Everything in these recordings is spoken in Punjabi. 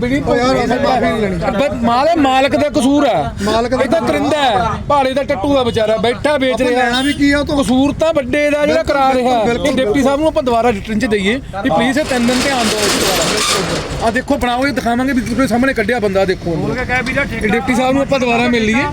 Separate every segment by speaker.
Speaker 1: ਬੜੀ
Speaker 2: ਓ ਯਾਰ ਅਸੀਂ ਮਾਫੀ ਨਹੀਂ ਲੈਣੀ।
Speaker 1: ਬਸ ਮਾਲ ਮਾਲਕ ਦਾ ਕਸੂਰ ਹੈ।
Speaker 2: ਮਾਲਕ ਦਾ
Speaker 1: ਇਹ ਤਾਂ ਕਰਿੰਦਾ ਹੈ ਭਾਲੇ ਦਾ ਟੱਟੂ ਦਾ ਵਿਚਾਰਾ ਬੈਠਾ ਵੇਚ ਰਿਹਾ।
Speaker 2: ਲੈਣਾ ਵੀ ਕੀ ਆ ਉਹ ਤੋਂ?
Speaker 1: ਕਸੂਰ ਤਾਂ ਵੱਡੇ ਦਾ ਜਿਹੜਾ ਕਰਾ ਰਿਹਾ।
Speaker 2: ਬਿਲਕੁਲ,
Speaker 1: ਇਹ ਡਿਪਟੀ ਸਾਹਿਬ ਨੂੰ ਆਪਾਂ ਦੁਬਾਰਾ ਰਿਟਰਨ ਚ ਦਈਏ ਵੀ ਪਲੀਜ਼ ਇਹ ਤਿੰਨ ਦਿਨ ਧਿਆਨ ਦਿਓ। ਇਸ ਦੁਬਾਰਾ ਆ ਦੇਖੋ ਬਣਾਓਗੇ ਦਿਖਾਵਾਂਗੇ ਵੀ ਤੁਹਾਡੇ ਸਾਹਮਣੇ ਕੱਢਿਆ ਬੰਦਾ ਦੇਖੋ। ਇਹ ਡਿਪਟੀ ਸਾਹਿਬ ਨੂੰ ਆਪਾਂ ਦੁਬਾਰਾ ਮਿਲ ਲਈਏ।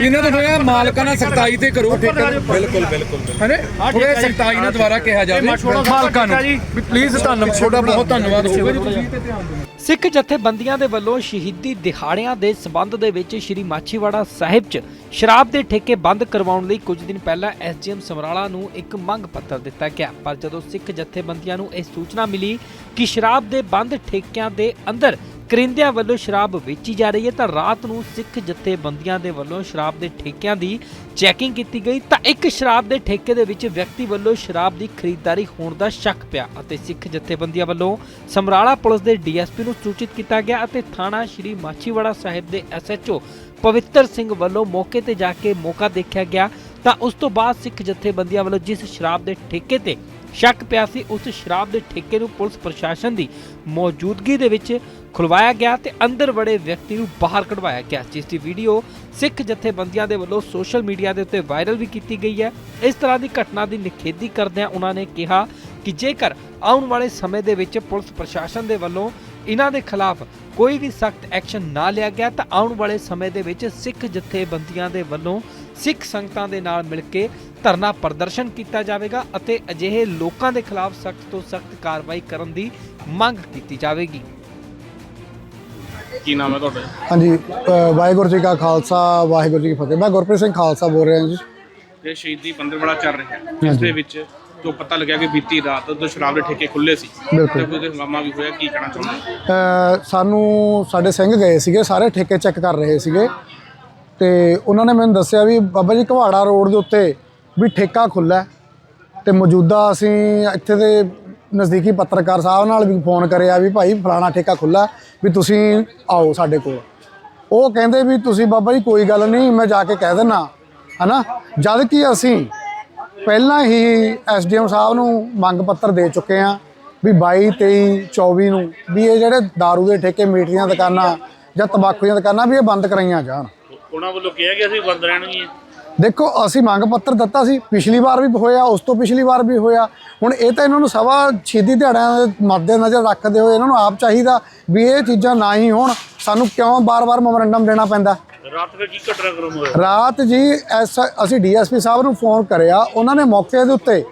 Speaker 1: ਇਹਨਾਂ ਤੋਂ ਥੋੜਾ ਮਾਲਕਾਂ ਨਾਲ ਸਖਤਾਈ ਤੇ ਕਰੋ ਬਿਲਕੁਲ ਬਿਲਕੁਲ ਹੈਨੇ? ਥੋੜਾ ਸਖਤਾਈ ਨਾਲ ਦੁਬਾਰਾ ਕਿਹਾ ਜਾਵੇ। ਮਾਲਕਾਂ ਨੂੰ। ਵੀ ਪਲੀਜ਼ ਧੰਨਵਾਦ ਤੁਹਾਡਾ ਬਹੁਤ ਧੰਨਵਾਦ ਹੋਊਗਾ ਜੀ ਤੁਸੀਂ। ਤੇ ਧਿਆਨ ਦਿਓ
Speaker 3: ਸਿੱਖ ਜਥੇਬੰਦੀਆਂ ਦੇ ਵੱਲੋਂ ਸ਼ਹੀਦੀ ਦਿਹਾੜਿਆਂ ਦੇ ਸਬੰਧ ਦੇ ਵਿੱਚ ਸ਼੍ਰੀ ਮਾਛੀਵਾੜਾ ਸਾਹਿਬ 'ਚ ਸ਼ਰਾਬ ਦੇ ਠੇਕੇ ਬੰਦ ਕਰਵਾਉਣ ਲਈ ਕੁਝ ਦਿਨ ਪਹਿਲਾਂ ਐਸਡੀਐਮ ਸਮਰਾਲਾ ਨੂੰ ਇੱਕ ਮੰਗ ਪੱਤਰ ਦਿੱਤਾ ਗਿਆ। ਪਰ ਜਦੋਂ ਸਿੱਖ ਜਥੇਬੰਦੀਆਂ ਨੂੰ ਇਹ ਸੂਚਨਾ ਮਿਲੀ ਕਿ ਸ਼ਰਾਬ ਦੇ ਬੰਦ ਠੇਕਿਆਂ ਦੇ ਅੰਦਰ ਕਰਿੰਦਿਆਂ ਵੱਲੋਂ ਸ਼ਰਾਬ ਵੇਚੀ ਜਾ ਰਹੀ ਹੈ ਤਾਂ ਰਾਤ ਨੂੰ ਸਿੱਖ ਜਥੇਬੰਦੀਆਂ ਦੇ ਵੱਲੋਂ ਸ਼ਰਾਬ ਦੇ ਠੇਕਿਆਂ ਦੀ ਚੈਕਿੰਗ ਕੀਤੀ ਗਈ ਤਾਂ ਇੱਕ ਸ਼ਰਾਬ ਦੇ ਠੇਕੇ ਦੇ ਵਿੱਚ ਵਿਅਕਤੀ ਵੱਲੋਂ ਸ਼ਰਾਬ ਦੀ ਖਰੀਦਦਾਰੀ ਹੋਣ ਦਾ ਸ਼ੱਕ ਪਿਆ ਅਤੇ ਸਿੱਖ ਜਥੇਬੰਦੀਆਂ ਵੱਲੋਂ ਸਮਰਾਲਾ ਪੁਲਿਸ ਦੇ ਡੀਐਸਪੀ ਨੂੰ ਸੂਚਿਤ ਕੀਤਾ ਗਿਆ ਅਤੇ ਥਾਣਾ ਸ਼੍ਰੀ ਮਾਛੀਵਾੜਾ ਸਾਹਿਬ ਦੇ ਐਸਐਚਓ ਪਵਿੱਤਰ ਸਿੰਘ ਵੱਲੋਂ ਮੌਕੇ ਤੇ ਜਾ ਕੇ ਮੌਕਾ ਦੇਖਿਆ ਗਿਆ ਤਾਂ ਉਸ ਤੋਂ ਬਾਅਦ ਸਿੱਖ ਜਥੇਬੰਦੀਆਂ ਵੱਲੋਂ ਜਿਸ ਸ਼ਰਾਬ ਦੇ ਠੇਕੇ ਤੇ ਸ਼ੱਕ ਪਿਆ ਸੀ ਉਸ ਸ਼ਰਾਬ ਦੇ ਠੇਕੇ ਨੂੰ ਪੁਲਿਸ ਪ੍ਰਸ਼ਾਸਨ ਦੀ ਮੌਜੂਦਗੀ ਦੇ ਵਿੱਚ ਖੁਲਵਾਇਆ ਗਿਆ ਤੇ ਅੰਦਰ ਵੜੇ ਵਿਅਕਤੀ ਨੂੰ ਬਾਹਰ ਕਢਵਾਇਆ ਗਿਆ, ਜਿਸ ਦੀ ਵੀਡੀਓ ਸਿੱਖ ਜਥੇਬੰਦੀਆਂ ਦੇ ਵੱਲੋਂ ਸੋਸ਼ਲ ਮੀਡੀਆ ਦੇ ਉੱਤੇ ਵਾਇਰਲ ਵੀ ਕੀਤੀ ਗਈ ਹੈ। ਇਸ ਤਰ੍ਹਾਂ ਦੀ ਘਟਨਾ ਦੀ ਨਿਖੇਧੀ ਕਰਦਿਆਂ ਉਹਨਾਂ ਨੇ ਕਿਹਾ ਕਿ ਜੇਕਰ ਆਉਣ ਵਾਲੇ ਸਮੇਂ ਦੇ ਵਿੱਚ ਪੁਲਿਸ ਪ੍ਰਸ਼ਾਸਨ ਦੇ ਵੱਲੋਂ ਇਹਨਾਂ ਦੇ ਖਿਲਾਫ ਕੋਈ ਵੀ ਸਖਤ ਐਕਸ਼ਨ ਨਾ ਲਿਆ ਗਿਆ, ਤਾਂ ਆਉਣ ਵਾਲੇ ਸਮੇਂ ਦੇ ਵਿੱਚ ਸਿੱਖ ਜਥੇਬੰਦੀਆਂ ਦੇ ਵੱਲੋਂ ਸਿੱਖ ਸੰਗਤਾਂ ਦੇ ਨਾਲ ਮਿਲ ਕੇ ਧਰਨਾ ਪ੍ਰਦਰਸ਼ਨ ਕੀਤਾ ਜਾਵੇਗਾ ਅਤੇ ਅਜਿਹੇ ਲੋਕਾਂ ਦੇ ਖਿਲਾਫ ਸਖਤ ਤੋਂ ਸਖਤ ਕਾਰਵਾਈ ਕਰਨ ਦੀ ਮੰਗ ਕੀਤੀ ਜਾਵੇਗੀ।
Speaker 4: ਕੀ ਨਾਮ ਹੈ ਤੁਹਾਡਾ?
Speaker 2: ਹਾਂਜੀ ਅ, ਵਾਹਿਗੁਰੂ ਜੀ ਕਾ ਖਾਲਸਾ ਵਾਹਿਗੁਰੂ ਜੀ ਕੀ ਫਤਿਹ। ਮੈਂ ਗੁਰਪ੍ਰੀਤ ਸਿੰਘ ਖਾਲਸਾ ਬੋਲ ਰਿਹਾ ਜੀ।
Speaker 4: ਇਹ ਸ਼ਹੀਦੀ ਪੰਦਰਵਾੜਾ ਚੱਲ ਰਿਹਾ ਹੈ। ਜਿਸ ਦੇ ਵਿੱਚ ਜੋ ਪਤਾ ਲੱਗਿਆ ਕਿ ਬੀਤੀ ਰਾਤ ਤੋਂ ਸ਼ਰਾਬ ਦੇ ਠੇਕੇ ਖੁੱਲੇ ਸੀ।
Speaker 2: ਬਿਲਕੁਲ।
Speaker 4: ਤੇ ਉਹਦੇ ਹੰਗਾਮਾ ਵੀ ਹੋਇਆ ਕੀ ਕਹਿਣਾ ਚਾਹੁੰਦੇ
Speaker 2: ਅ, ਸਾਨੂੰ ਸਾਡੇ ਸਿੰਘ ਗਏ ਸੀਗੇ ਸਾਰੇ ਠੇਕੇ ਚੈੱਕ ਕਰ ਰਹੇ ਸੀਗੇ। ਤੇ ਉਹਨਾਂ ਨੇ ਮੈਨੂੰ ਦੱਸਿਆ ਵੀ ਬਾਬਾ ਜੀ ਘਵਾੜਾ ਰੋਡ ਦੇ ਉੱਤੇ ਵੀ ਠੇਕਾ ਖੁੱਲਾ ਤੇ ਮੌਜੂਦਾ ਅਸੀਂ ਇੱਥੇ ਦੇ ਨਜ਼ਦੀਕੀ ਪੱਤਰਕਾਰ ਸਾਹਿਬ ਨਾਲ ਵੀ ਫੋਨ ਕਰਿਆ ਵੀ ਭਾਈ ਫਲਾਣਾ ਠੇਕਾ ਖੁੱਲਾ ਵੀ ਤੁਸੀਂ ਆਓ ਸਾਡੇ ਕੋਲ। ਉਹ ਕਹਿੰਦੇ ਵੀ ਤੁਸੀਂ ਬਾਬਾ ਜੀ ਕੋਈ ਗੱਲ ਨਹੀਂ, ਮੈਂ ਜਾ ਕੇ ਕਹਿ ਦਿੰਨਾ, ਹਨਾ? ਜਦ ਕਿ ਅਸੀਂ ਪਹਿਲਾਂ ਹੀ ਐਸਡੀਐਮ ਸਾਹਿਬ ਨੂੰ ਮੰਗ ਪੱਤਰ ਦੇ ਚੁੱਕੇ ਆ ਵੀ 22 23 24 ਨੂੰ ਵੀ ਇਹ ਜਿਹੜੇ दारू ਦੇ ਠੇਕੇ ਮੀਟ ਦੀਆਂ ਦੁਕਾਨਾਂ ਜਾਂ ਤੰਬਾਕੂ ਦੀਆਂ ਦੁਕਾਨਾਂ ਵੀ ਇਹ ਬੰਦ ਕਰਾਈਆਂ ਜਾਣ।
Speaker 4: ਉਹਨਾਂ ਵੱਲੋਂ ਕਿਹਾ ਗਿਆ ਸੀ ਬੰਦ ਰਹਿਣਗੀਆਂ।
Speaker 2: ਦੇਖੋ ਅਸੀਂ ਮੰਗ ਪੱਤਰ ਦਿੱਤਾ ਸੀ ਪਿਛਲੀ ਵਾਰ ਵੀ ਹੋਇਆ ਉਸ ਤੋਂ ਪਿਛਲੀ ਵਾਰ ਵੀ ਹੋਇਆ। ਹੁਣ ਇਹ ਤਾਂ ਇਹਨਾਂ ਨੂੰ ਸਵਾ ਛੇਦੀ ਦਿਹਾੜਿਆਂ ਦੇ ਮੱਦੇ ਨਜ਼ਰ ਰੱਖਦੇ ਹੋਏ ਇਹਨਾਂ ਨੂੰ ਆਪ ਚਾਹੀਦਾ ਵੀ ਇਹ ਚੀਜ਼ਾਂ ਨਾ ਹੀ ਹੋਣ। ਸਾਨੂੰ ਕਿਉਂ ਬਾਰ-ਬਾਰ ਮੈਮੋਰੰਡਮ ਦੇਣਾ ਪੈਂਦਾ?
Speaker 4: ਰਾਤ ਫਿਰ ਕੀ ਘਟਨਾ ਕਰਮ ਹੋਇਆ
Speaker 2: ਰਾਤ ਜੀ ਐਸ ਅਸੀਂ ਡੀਐਸਪੀ ਸਾਹਿਬ ਨੂੰ ਫੋਨ ਕਰਿਆ ਉਹਨਾਂ ਨੇ ਮੌਕੇ ਦੇ ਉੱਤੇ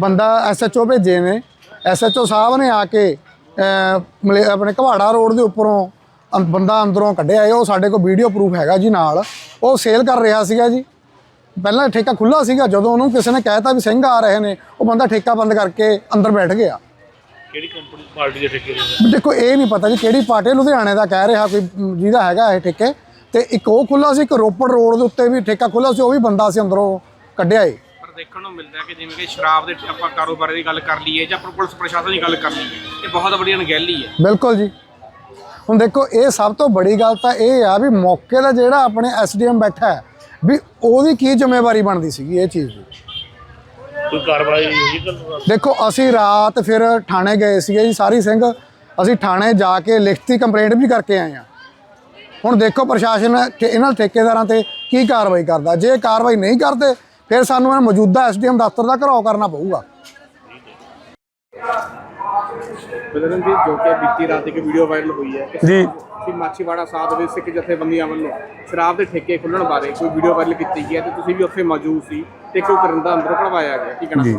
Speaker 2: ਬੰਦਾ ਐਸਐਚਓ ਭੇਜੇ ਨੇ। ਐਸਐਚਓ ਸਾਹਿਬ ਨੇ ਆ ਕੇ ਆਪਣੇ ਘਵਾੜਾ ਰੋਡ ਦੇ ਉੱਪਰੋਂ ਬੰਦਾ ਅੰਦਰੋਂ ਕੱਢਿਆ ਉਹ ਸਾਡੇ ਕੋਲ ਵੀਡੀਓ ਪ੍ਰੂਫ ਹੈਗਾ ਜੀ ਨਾਲ। ਉਹ ਸੇਲ ਕਰ ਰਿਹਾ ਸੀਗਾ ਜੀ। ਪਹਿਲਾਂ ਠੇਕਾ ਖੁੱਲਾ ਸੀਗਾ ਜਦੋਂ ਉਹਨੂੰ ਕਿਸੇ ਨੇ ਕਹਿਤਾ ਵੀ ਸਿੰਘ ਆ ਰਹੇ ਨੇ ਉਹ ਬੰਦਾ ਠੇਕਾ ਬੰਦ ਕਰਕੇ ਅੰਦਰ ਬੈਠ ਗਿਆ।
Speaker 4: ਕਿਹੜੀ ਕੰਪਨੀ ਪਾਰਟੀ ਦੇ ਠੇਕੇ ਦੇ?
Speaker 2: ਦੇਖੋ ਇਹ ਨਹੀਂ ਪਤਾ ਜੀ ਕਿਹੜੀ ਪਾਰਟੀ ਲੁਧਿਆਣੇ ਦਾ ਕਹਿ ਰਿਹਾ ਕੋਈ ਜਿਹਦਾ ਹੈਗਾ ਇਹ ਠੇਕੇ। ਤੇ ਇੱਕ ਉਹ ਖੁੱਲਾ ਸੀ ਇੱਕ ਰੋਪੜ ਰੋਡ ਦੇ ਉੱਤੇ ਵੀ ਠੇਕਾ ਖੁੱਲਾ ਸੀ ਉਹ ਵੀ ਬੰਦਾ ਸੀ ਅੰਦਰੋਂ ਕੱਢਿਆ ਏ।
Speaker 4: ਪਰ ਦੇਖਣ ਨੂੰ ਮਿਲਦਾ ਕਿ ਜਿਵੇਂ ਕਿ ਸ਼ਰਾਬ ਦੇ ਆਪਾਂ ਕਾਰੋਬਾਰ ਦੀ ਗੱਲ ਕਰ ਲਈਏ ਜਾਂ ਪੁਲਿਸ ਪ੍ਰਸ਼ਾਸਨ ਦੀ ਗੱਲ ਕਰ ਲਈਏ ਇਹ ਬਹੁਤ ਵੱਡੀ ਅਣਗਹਿਲੀ ਹੈ
Speaker 2: ਬਿਲਕੁਲ ਜੀ। ਹੁਣ ਦੇਖੋ ਇਹ ਸਭ ਤੋਂ ਬੜੀ ਗੱਲ ਤਾਂ ਇਹ ਆ ਵੀ ਮੌਕੇ ਦਾ ਜਿਹੜਾ ਆਪਣੇ ਐਸਡੀਐਮ ਬੈਠਾ ਹੈ ਵੀ ਉਹਦੀ ਕੀ ਜ਼ਿੰਮੇਵਾਰੀ ਬਣਦੀ ਸੀਗੀ ਇਹ ਚੀਜ਼ ਦੀ?
Speaker 4: ਕੋਈ ਕਾਰਵਾਈ ਹੋਈ ਗੱਲ
Speaker 2: ਦੇਖੋ ਅਸੀਂ ਰਾਤ ਫਿਰ ਥਾਣੇ ਗਏ ਸੀਗੇ ਜੀ ਸਾਰੀ ਸਿੰਘ। ਅਸੀਂ ਥਾਣੇ ਜਾ ਕੇ ਲਿਖਤੀ ਕੰਪਲੇਂਟ ਵੀ ਕਰਕੇ ਆਏ ਆ ਹੁਣ ਦੇਖੋ ਪ੍ਰਸ਼ਾਸਨ ਕਿ ਇਹਨਾਂ ਠੇਕੇਦਾਰਾਂ ਤੇ ਕੀ ਕਾਰਵਾਈ ਕਰਦਾ। ਜੇ ਕਾਰਵਾਈ ਨਹੀਂ ਕਰਦੇ ਫਿਰ ਸਾਨੂੰ ਇਹ ਮੌਜੂਦਾ ਐਸਡੀਐਮ ਦਫ਼ਤਰ ਦਾ ਘਰਾਓ ਕਰਨਾ ਪਊਗਾ।
Speaker 4: ਬਦਰਨ ਜੀ ਜੋ ਕਿ ਬੀਤੀ ਰਾਤ ਇੱਕ ਵੀਡੀਓ ਵਾਇਰਲ ਹੋਈ ਹੈ।
Speaker 5: ਜੀ।
Speaker 4: ਕਿ ਮਾਛੀਵਾੜਾ ਸਾਹਿਬ ਦੇ ਸਿੱਖ ਜਥੇਬੰਦੀਆਂ ਵੱਲੋਂ ਸ਼ਰਾਬ ਦੇ ਠੇਕੇ ਖੁੱਲਣ ਬਾਰੇ ਕੋਈ ਵੀਡੀਓ ਵਾਇਰਲ ਕੀਤੀ ਗਈ ਹੈ ਤੇ ਤੁਸੀਂ ਵੀ ਉੱਥੇ ਮੌਜੂਦ ਸੀ ਤੇ ਕੋਈ ਕਰਿੰਦਾ ਅੰਦਰੋਂ ਕਢਵਾਇਆ ਗਿਆ? ਕੀ ਕਹਿਣਾ
Speaker 5: ਜੀ।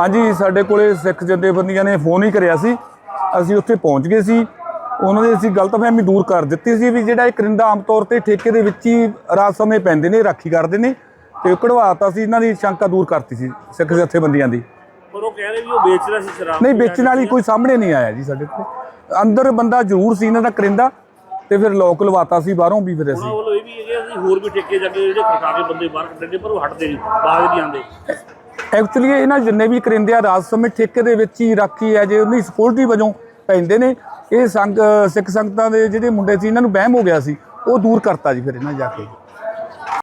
Speaker 5: ਹਾਂਜੀ ਸਾਡੇ ਕੋਲੇ ਸਿੱਖ ਜਥੇਬੰਦੀਆਂ ਨੇ ਫੋਨ ਹੀ ਕਰਿਆ ਸੀ। ਅਸੀਂ ਉੱਥੇ ਪਹੁੰਚ ਗਏ ਸੀ। ਉਹਨਾਂ ਦੇ ਅਸੀਂ ਗਲਤਫਹਿਮੀ ਦੂਰ ਕਰ ਦਿੱਤੀ ਸੀ ਵੀ ਜਿਹੜਾ ਇਹ ਕਰਿੰਦਾ ਆਮ ਤੌਰ ਤੇ ਠੇਕੇ ਦੇ ਵਿੱਚ ਹੀ ਰਾਤ ਸਮੇਂ ਪੈਂਦੇ ਨੇ ਰਾਖੀ ਕਰਦੇ ਨੇ ਤੇ ਕਢਵਾਤਾ ਸੀ। ਇਹਨਾਂ ਦੀ ਸ਼ੰਕਾ ਦੂਰ ਕਰਤੀ ਸੀ ਸਿੱਖ ਜਥੇਬੰਦੀਆਂ ਦੀ।
Speaker 6: ਪਰ ਉਹ ਕਹਿ ਰਹੇ ਵੀ ਉਹ ਵੇਚ ਰਿਹਾ ਸੀ ਸ਼ਰਾਬ
Speaker 5: ਨਹੀਂ ਵੇਚਣ ਵਾਲੀ ਕੋਈ ਸਾਹਮਣੇ ਨਹੀਂ ਆਇਆ ਜੀ ਸਾਡੇ ਕੋਲ ਅੰਦਰ ਬੰਦਾ ਜ਼ਰੂਰ ਸੀ ਇਹਨਾਂ ਦਾ ਕਰਿੰਦਾ ਤੇ ਫਿਰ ਲੋਕ ਲਵਾਤਾ ਸੀ ਬਾਹਰੋਂ ਵੀ ਫਿਰ
Speaker 6: ਉਹਨਾਂ
Speaker 5: ਅਸੀਂ
Speaker 6: ਵੱਲੋਂ ਇਹ ਵੀ ਹੈਗੇ ਅਸੀਂ ਹੋਰ ਵੀ ਠੇਕੇ ਜਾ ਕੇ ਜਿਹੜੇ ਖੜਕਾ ਕੇ ਬੰਦੇ ਬਾਹਰ ਕੱਢਣਗੇ ਪਰ ਉਹ ਹਟਦੇ ਨਹੀਂ ਬਾਗ ਨਹੀਂ ਆਉਂਦੇ।
Speaker 5: ਐਕਚੁਅਲੀ ਇਹਨਾਂ ਜਿੰਨੇ ਵੀ ਕਰਿੰਦੇ ਆ ਰਾਜ ਸਮੇਂ ਠੇਕੇ ਦੇ ਵਿੱਚ ਹੀ ਰਾਖੀ ਹੈ ਜੇ ਉਹਦੀ ਸਕਿਉਰਟੀ ਵਜੋਂ ਪੈਂਦੇ ਨੇ ਇਹ ਸੰਗ ਸਿੱਖ ਸੰਗਤਾਂ ਦੇ ਜਿਹੜੇ ਮੁੰਡੇ ਸੀ ਇਹਨਾਂ ਨੂੰ ਵਹਿਮ ਹੋ ਗਿਆ ਸੀ ਉਹ ਦੂਰ ਕਰਤਾ ਜੀ ਫਿਰ ਇਹਨਾਂ ਜਾ ਕੇ।